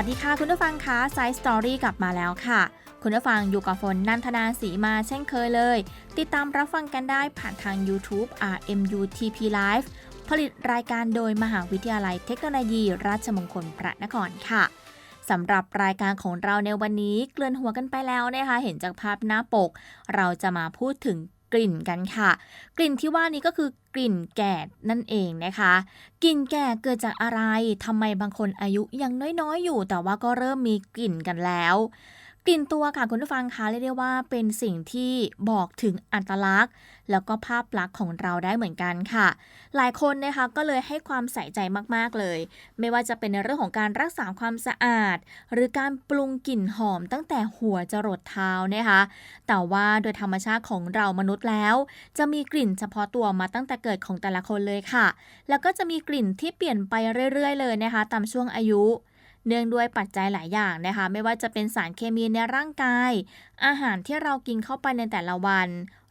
วัสดีค่ะ คุณผู้ฟังคะไซส์สตอรี่กลับมาแล้วค่ะ คุณผู้ฟังอยู่กับฝนนันทนาสีมาเช่นเคยเลย ติดตามรับฟังกันได้ผ่านทาง YouTube RMUTP Live ผลิตรายการโดยมหาวิทยาลัยเทคโนโลยี ราชมงคลพระนครค่ะสำหรับรายการของเราในวันนี้เกลื่อนหัวกันไปแล้วนะคะ เห็นจากภาพหน้าปก เราจะมาพูดถึง กลิ่นกันค่ะ กลิ่นที่ว่านี้ก็คือกลิ่นแก่นั่นเองนะคะ กลิ่นแก่เกิดจากอะไรทำไมบางคนอายุยังน้อยๆอยู่ แต่ว่าก็เริ่มมีกลิ่นกันแล้ว กลิ่นตัวค่ะคุณผู้ฟังคะเรียกได้ว่าเป็นสิ่งที่บอกถึงอัตลักษณ์ แล้วก็ภาพลักษณ์ของเราได้เหมือนกันค่ะ หลายคนนะคะก็เลยให้ความใส่ใจมากๆเลย ไม่ว่าจะเป็นในเรื่องของการรักษาความสะอาด หรือการปรุงกลิ่นหอมตั้งแต่หัวจรดเท้านะคะ แต่ว่าโดยธรรมชาติของเรามนุษย์แล้ว จะมีกลิ่นเฉพาะตัวมาตั้งแต่เกิดของแต่ละคนเลยค่ะ แล้วก็จะมีกลิ่นที่เปลี่ยนไปเรื่อย ๆ เลยนะคะ ตามช่วงอายุ เนื่องด้วยปัจจัยหลายอย่างนะคะ ไม่ว่าจะเป็นสารเคมีในร่างกาย อาหารที่เรากินเข้าไปในแต่ละวัน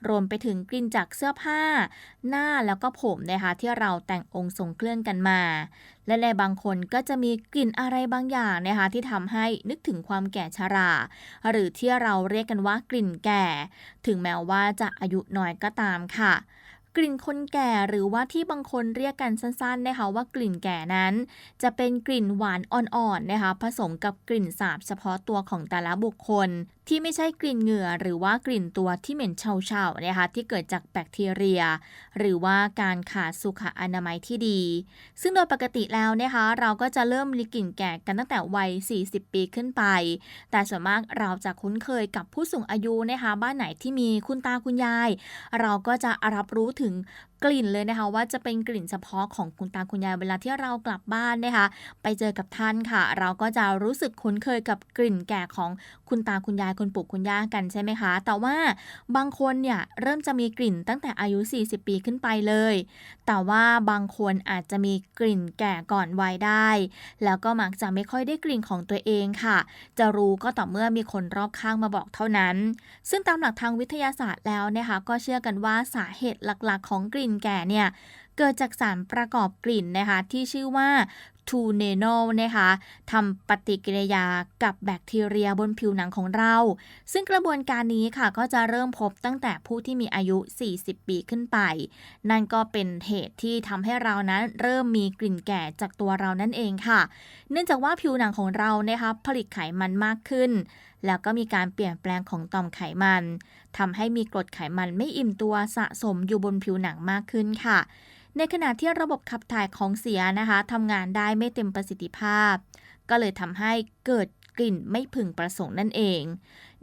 รวมไปถึงกลิ่นจากเสื้อผ้า หน้าแล้วก็ผมนะคะที่เราแต่งองค์ทรงเครื่องกันมา และในบางคนก็จะมีกลิ่นอะไรบางอย่างนะคะที่ทำให้นึกถึงความแก่ชรา หรือที่เราเรียกกันว่ากลิ่นแก่ ถึงแม้ว่าจะอายุน้อยก็ตามค่ะ กลิ่นคนแก่หรือว่าที่บางคนเรียกกันสั้นๆนะคะว่ากลิ่นแก่นั้น จะเป็นกลิ่นหวานอ่อนๆนะคะผสมกับกลิ่นสาบเฉพาะตัวของแต่ละบุคคล ที่ไม่ใช่กลิ่นเหงื่อหรือว่ากลิ่นตัวที่เหม็นเฉาๆนะคะที่เกิดจากแบคทีเรีย หรือว่าการขาดสุขอนามัยที่ดี ซึ่งโดยปกติแล้วนะคะเราก็จะเริ่มมีกลิ่นแก่กันตั้งแต่วัย 40 ปีขึ้นไป แต่ส่วนมากเราจะคุ้นเคยกับผู้สูงอายุนะคะบ้านไหนที่มีคุณตาคุณยาย เราก็จะรับรู้ถึงกลิ่นเลยนะคะ ว่าจะเป็นกลิ่นเฉพาะของคุณตาคุณยายเวลาที่เรากลับบ้านนะคะ ไปเจอกับท่านค่ะ เราก็จะรู้สึกคุ้นเคยกับกลิ่นแก่ของคุณตาคุณยายคุณปู่คุณย่ากันใช่ไหมคะ แต่ว่าบางคนเนี่ยเริ่มจะมีกลิ่นตั้งแต่อายุ 40 ปีขึ้นไปเลย แต่ว่าบางคนอาจจะมีกลิ่นแก่ก่อนวัยได้ แล้วก็มักจะไม่ค่อยได้กลิ่นของตัวเองค่ะ จะรู้ก็ต่อเมื่อมีคนรอบข้างมาบอกเท่านั้น ซึ่งตามหลักทางวิทยาศาสตร์แล้วนะคะก็เชื่อกันว่าสาเหตุหลัก ๆ ของกลิ่นแก่เนี่ยเกิดจากสารประกอบกลิ่นนะคะที่ชื่อว่าทูเนโนนะคะทำปฏิกิริยากับแบคทีเรียบนผิวหนังของเรา ซึ่งกระบวนการนี้ค่ะก็จะเริ่มพบตั้งแต่ผู้ที่มีอายุ 40 ปีขึ้นไป นั่นก็เป็นเหตุที่ทำให้เรานั้นเริ่มมีกลิ่นแก่จากตัวเรานั่นเองค่ะ เนื่องจากว่าผิวหนังของเรานะคะผลิตไขมันมากขึ้น แล้วก็มีการเปลี่ยนแปลงของต่อมไขมันทำให้มีกรดไขมันไม่อิ่มตัวสะสมอยู่บนผิวหนังมากขึ้นค่ะ ในขณะที่ระบบขับถ่ายของเสียนะคะทำงานได้ไม่เต็มประสิทธิภาพ ก็เลยทำให้เกิด กลิ่นไม่พึงประสงค์นั่นเอง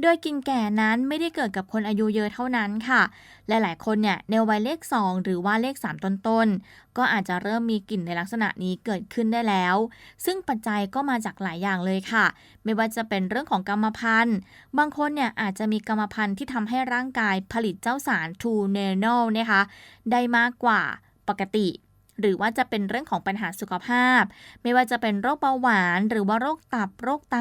โดยกลิ่นแก่นั้นไม่ได้เกิดกับคนอายุเยอะเท่านั้นค่ะ หลายๆ คนเนี่ยในวัยเลข 2 หรือว่าเลข 3 ต้นๆ ก็อาจจะเริ่มมีกลิ่นในลักษณะนี้เกิดขึ้นได้แล้ว ซึ่งปัจจัยก็มาจากหลายอย่างเลยค่ะ ไม่ว่าจะเป็นเรื่องของกรรมพันธุ์ บางคนเนี่ยอาจจะมีกรรมพันธุ์ที่ทำให้ร่างกายผลิตเจ้าสารทูเนโนนะคะได้มากกว่าปกติ หรือว่าจะเป็นเรื่องของปัญหาสุขภาพ ไม่ว่าจะเป็นโรคเบาหวาน หรือว่าโรคตับโรคไต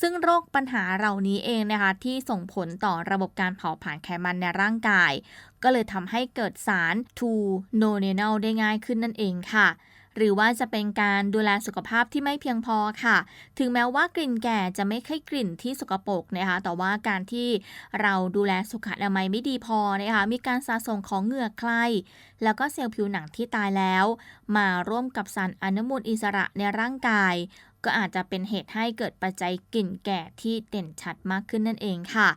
ซึ่งโรคปัญหาเหล่านี้เองนะคะที่ส่งผลต่อระบบการเผาผลาญไขมันในร่างกาย ก็เลยทำให้เกิดสารทูโนเนลได้ง่ายขึ้นนั่นเองค่ะ หรือว่าจะเป็นการดูแลสุขภาพที่ไม่เพียงพอค่ะ ถึงแม้ว่ากลิ่นแก่จะไม่ใช่กลิ่นที่สกปรกนะคะ แต่ว่าการที่เราดูแลสุขอนามัยไม่ดีพอนะคะ มีการสะสมของเหงื่อใคร แล้วก็เซลล์ผิวหนังที่ตายแล้ว มาร่วมกับสารอนุมูลอิสระในร่างกาย ก็อาจจะเป็นเหตุให้เกิดปัจจัยกลิ่นแก่ที่เด่นชัดมากขึ้นนั่นเองค่ะ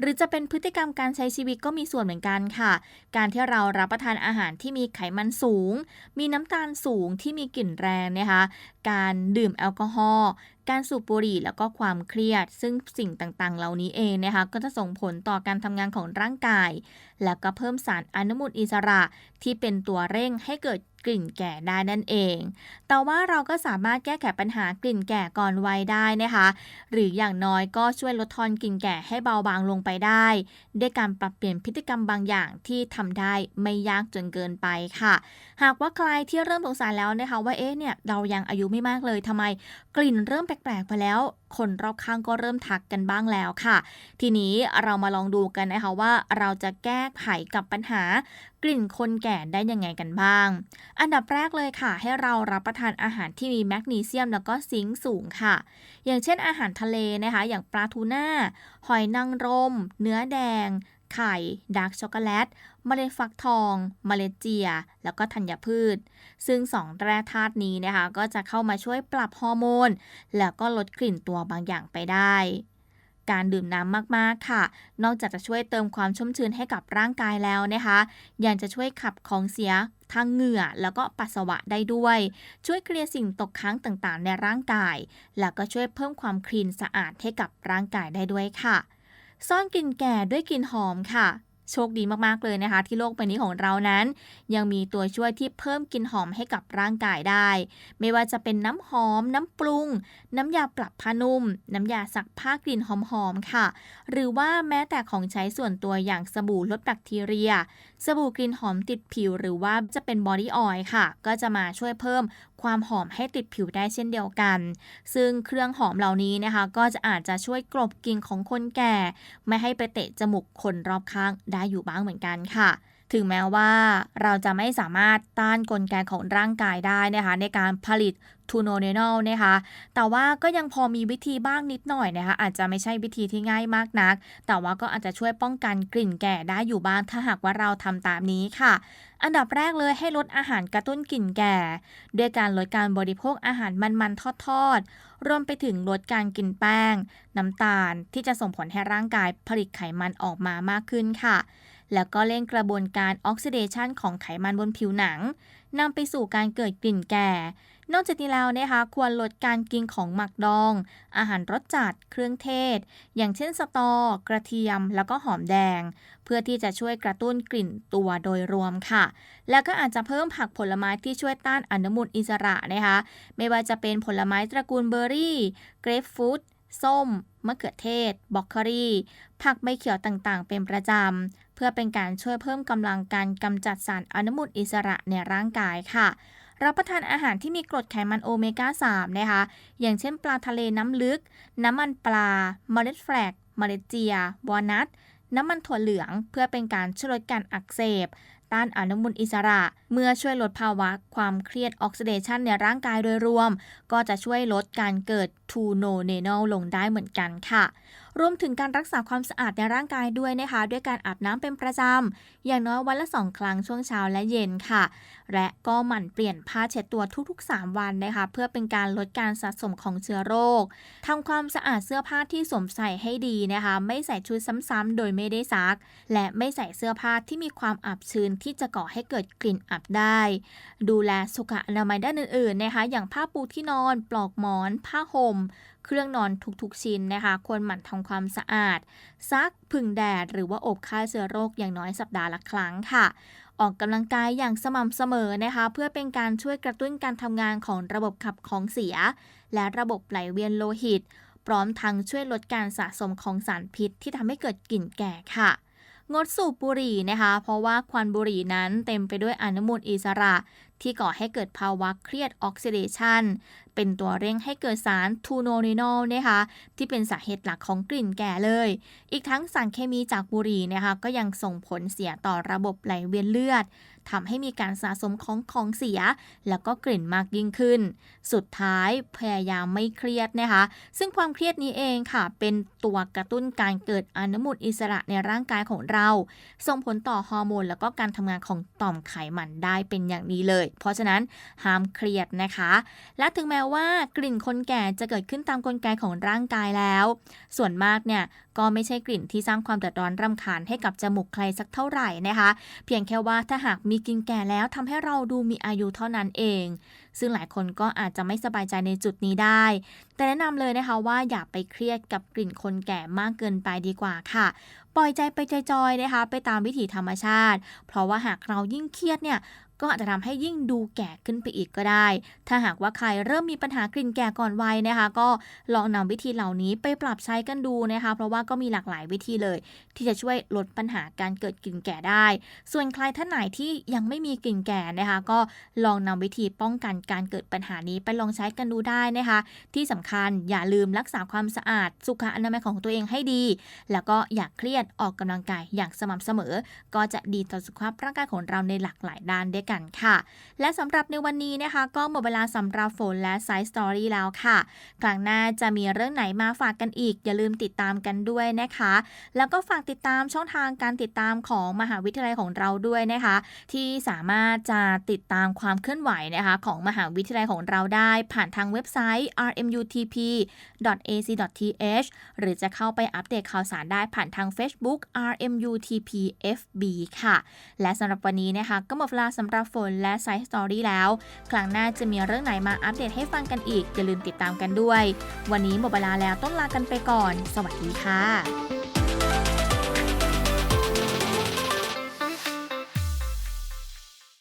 หรือจะเป็นพฤติกรรมการใช้ชีวิตก็มีส่วนเหมือนกันค่ะ การที่เรารับประทานอาหารที่มีไขมันสูง มีน้ำตาลสูงที่มีกลิ่นแรงนะคะ การดื่มแอลกอฮอล์การสูบบุหรี่แล้วก็ความเครียด ซึ่งสิ่งต่างๆ เหล่านี้เองนะคะ ก็จะส่งผลต่อการทำงานของร่างกาย แล้วก็เพิ่มสารอนุมูลอิสระที่เป็นตัวเร่งให้เกิด กลิ่นแก่ได้นั่นเอง แต่ว่าเราก็สามารถแก้ไขปัญหากลิ่นแก่ก่อนวัยได้นะคะ หรืออย่างน้อยก็ช่วยลดทอนกลิ่นแก่ให้เบาบางลงไปได้ ด้วยการปรับเปลี่ยนพฤติกรรมบางอย่างที่ทำได้ไม่ยากจนเกินไปค่ะ หากว่าใครที่เริ่มสงสัยแล้วนะคะว่าเอ๊ะเนี่ยเรายังอายุไม่มากเลยทำไม กลิ่นเริ่มแปลกๆไปแล้ว คนรอบข้างก็เริ่มทักกันบ้างแล้วค่ะ ทีนี้เรามาลองดูกันนะคะว่าเราจะแก้ไขกับปัญหากลิ่นคนแก่ได้ยังไงกันบ้าง อันดับแรกเลยค่ะ ให้เรารับประทานอาหารที่มีแมกนีเซียมแล้วก็ซิงค์สูงค่ะ อย่างเช่นอาหารทะเลนะคะ อย่างปลาทูน่า หอยนางรม เนื้อแดง ไข่ ดาร์กช็อกโกแลต เมล็ดฟักทอง เมล็ดเจีย แล้วก็ธัญพืช ซึ่งสองแร่ธาตุนี้นะคะ ก็จะเข้ามาช่วยปรับฮอร์โมน แล้วก็ลดกลิ่นตัวบางอย่างไปได้การดื่มน้ำมากๆค่ะ นอกจากจะช่วยเติมความชุ่มชื้นให้กับร่างกายแล้วนะคะ ยังจะช่วยขับของเสียทางเหงื่อแล้วก็ปัสสาวะได้ด้วย ช่วยเคลียร์สิ่งตกค้างต่างๆ ในร่างกาย แล้วก็ช่วยเพิ่มความคลีนสะอาดให้กับร่างกายได้ด้วยค่ะ ซ่อนกลิ่นแก่ด้วยกลิ่นหอมค่ะ โชคดีมากๆเลยนะคะ ที่โลกใบนี้ของเรานั้น ยังมีตัวช่วยที่เพิ่มกลิ่นหอมให้กับร่างกายได้ ไม่ว่าจะเป็นน้ำหอม น้ำปรุง น้ำยาปรับผ้านุ่ม น้ำยาซักผ้ากลิ่นหอมๆค่ะ หรือว่าแม้แต่ของใช้ส่วนตัวอย่างสบู่ลดแบคทีเรียสบู่กลิ่นหอมติดผิวหรือว่าจะเป็นบอดี้ออยล์ค่ะ ก็จะมาช่วยเพิ่มความหอมให้ติดผิวได้เช่นเดียวกัน ซึ่งเครื่องหอมเหล่านี้นะคะ ก็จะอาจจะช่วยกลบกลิ่นของคนแก่ ไม่ให้ไปเตะจมูกคนรอบข้างได้อยู่บ้างเหมือนกันค่ะ ถึงแม้ว่าเราจะไม่สามารถต้านกลไกของร่างกายได้นะคะ ในการผลิตทูโนเนลนะคะ แต่ว่าก็ยังพอมีวิธีบ้างนิดหน่อยนะคะ อาจจะไม่ใช่วิธีที่ง่ายมากนัก แต่ว่าก็อาจจะช่วยป้องกันกลิ่นแก่ได้อยู่บ้าง ถ้าหากว่าเราทำตามนี้ค่ะ อันดับแรกเลยให้ลดอาหารกระตุ้นกลิ่นแก่ ด้วยการลดการบริโภคอาหารมันๆทอดๆ รวมไปถึงลดการกินแป้ง น้ำตาลที่จะส่งผลให้ร่างกายผลิตไขมันออกมามากขึ้นค่ะ แล้วก็เร่งกระบวนการออกซิเดชันของไขมันบนผิวหนังนำไปสู่การเกิดกลิ่นแก่ นอกจากนี้แล้วนะคะควรลดการกินของหมักดอง อาหารรสจัด เครื่องเทศ อย่างเช่นสตอ กระเทียม แล้วก็หอมแดง เพื่อที่จะช่วยกระตุ้นกลิ่นตัวโดยรวมค่ะ แล้วก็อาจจะเพิ่มผักผลไม้ที่ช่วยต้านอนุมูลอิสระนะคะ ไม่ว่าจะเป็นผลไม้ตระกูลเบอร์รี่ เกรปฟรุต ส้ม มะเขือเทศ บล็อกโคลีผักใบเขียวต่างๆ เป็นประจำ เพื่อเป็นการช่วยเพิ่มกำลังการกำจัดสารอนุมูลอิสระในร่างกายค่ะรับประทานอาหารที่มีกรดไขมันโอเมก้า 3 นะคะ อย่างเช่นปลาทะเลน้ำลึก น้ำมันปลา เมล็ดแฟลก เมล็ดเจีย วอลนัท น้ำมันถั่วเหลือง เพื่อเป็นการช่วยลดการอักเสบ ต้านอนุมูลอิสระ เมื่อช่วยลดภาวะความเครียดออกซิเดชันในร่างกายโดยรวม ก็จะช่วยลดการเกิดทูโนเนนอลลงได้เหมือนกันค่ะ รวมถึงการรักษาความสะอาดในร่างกายด้วยนะคะ ด้วยการอาบน้ำเป็นประจำ อย่างน้อยวันละสองครั้งช่วงเช้าและเย็นค่ะ และก็หมั่นเปลี่ยนผ้าเช็ดตัวทุกๆ 3 วันนะคะ เพื่อเป็นการลดการสะสมของเชื้อโรคทำความสะอาดเสื้อผ้าที่สวมใส่ให้ดีนะคะ ไม่ใส่ชุดซ้ำๆโดยไม่ได้ซัก และไม่ใส่เสื้อผ้าที่มีความอับชื้นที่จะก่อให้เกิดกลิ่นอับได้ ดูแลสุขอนามัยด้านอื่นๆนะคะ อย่างผ้าปูที่นอน ปลอกหมอน ผ้าห่ม เครื่องนอนทุกๆชิ้นนะคะ ควรหมั่นทำความสะอาด ซักผึ่งแดด หรือว่าอบฆ่าเชื้อโรคอย่างน้อยสัปดาห์ละครั้งค่ะ ออกกำลังกายอย่างสม่ำเสมอนะคะ เพื่อเป็นการช่วยกระตุ้นการทำงานของระบบขับของเสีย และระบบไหลเวียนโลหิต พร้อมทั้งช่วยลดการสะสมของสารพิษที่ทำให้เกิดกลิ่นแก่ค่ะงดสูบบุหรี่นะคะ เพราะว่าควันบุหรี่นั้นเต็มไปด้วยอนุมูลอิสระ ที่ก่อให้เกิดภาวะเครียดออกซิเดชันเป็นตัวเร่งให้เกิดสารทูโนเนอลนะคะที่เป็นสาเหตุหลักของกลิ่นแก่เลย อีกทั้งสารเคมีจากบุหรี่นะคะก็ยังส่งผลเสียต่อระบบไหลเวียนเลือดทำให้มีการสะสมของของเสีย แล้วก็กลิ่นมากยิ่งขึ้น สุดท้ายพยายามไม่เครียดนะคะ ซึ่งความเครียดนี้เองค่ะ เป็นตัวกระตุ้นการเกิดอนุมูลอิสระในร่างกายของเรา ส่งผลต่อฮอร์โมนแล้วก็การทำงานของต่อมไขมันได้เป็นอย่างนี้เลยเพราะฉะนั้นห้ามเครียดนะคะ และถึงแม้ว่ากลิ่นคนแก่จะเกิดขึ้นตามกลไกของร่างกายแล้ว ส่วนมากเนี่ยก็ไม่ใช่กลิ่นที่สร้างความเดือดร้อนรำคาญให้กับจมูกใครสักเท่าไหร่นะคะ เพียงแค่ว่าถ้าหากมีกลิ่นแก่แล้วทำให้เราดูมีอายุเท่านั้นเอง ซึ่งหลายคนก็อาจจะไม่สบายใจในจุดนี้ได้ แต่แนะนำเลยนะคะว่าอย่าไปเครียดกับกลิ่นคนแก่มากเกินไปดีกว่าค่ะ ปล่อยใจไปจอยๆนะคะ ไปตามวิถีธรรมชาติ เพราะว่าหากเรายิ่งเครียดเนี่ย ก็อาจจะทำให้ยิ่งดูแก่ขึ้นไปอีกก็ได้ ถ้าหากว่าใครเริ่มมีปัญหากลิ่นแก่ก่อนวัยนะคะ ก็ลองนำวิธีเหล่านี้ไปปรับใช้กันดูนะคะ เพราะว่าก็มีหลากหลายวิธีเลย ที่จะช่วยลดปัญหาการเกิดกลิ่นแก่ได้ ส่วนใครท่านไหนที่ยังไม่มีกลิ่นแก่นะคะ ก็ลองนำวิธีป้องกันการเกิดปัญหานี้ไปลองใช้กันดูได้นะคะ ที่สำคัญอย่าลืมรักษาความสะอาด สุขอนามัยของตัวเองให้ดี แล้วก็อย่าเครียดออกกำลังกายอย่างสม่ำเสมอ ก็จะดีต่อสุขภาพร่างกายของเราในหลากหลายด้านด้วยกันค่ะ และสำหรับในวันนี้นะคะ ก็หมดเวลาสำหรับฝนและไซส์สตอรี่แล้วค่ะครั้งหน้าจะมีเรื่องไหนมาฝากกันอีก อย่าลืมติดตามกันด้วยนะคะ แล้วก็ฝากติดตามช่องทางการติดตามของมหาวิทยาลัยของเราด้วยนะคะ ที่สามารถจะติดตามความเคลื่อนไหวนะคะ ของมหาวิทยาลัยของเราได้ผ่านทางเว็บไซต์ rmutp.ac.th หรือจะเข้าไปอัปเดตข่าวสารได้ผ่านทาง Facebook rmutpfb ค่ะ และสำหรับวันนี้นะคะ ก็หมดเวลาสำหรับรับฝนและไซส์สตอรี่แล้ว ครั้งหน้าจะมีเรื่องไหนมาอัปเดตให้ฟังกันอีก อย่าลืมติดตามกันด้วย วันนี้หมดเวลาแล้วต้องลากันไปก่อน สวัสดีค่ะ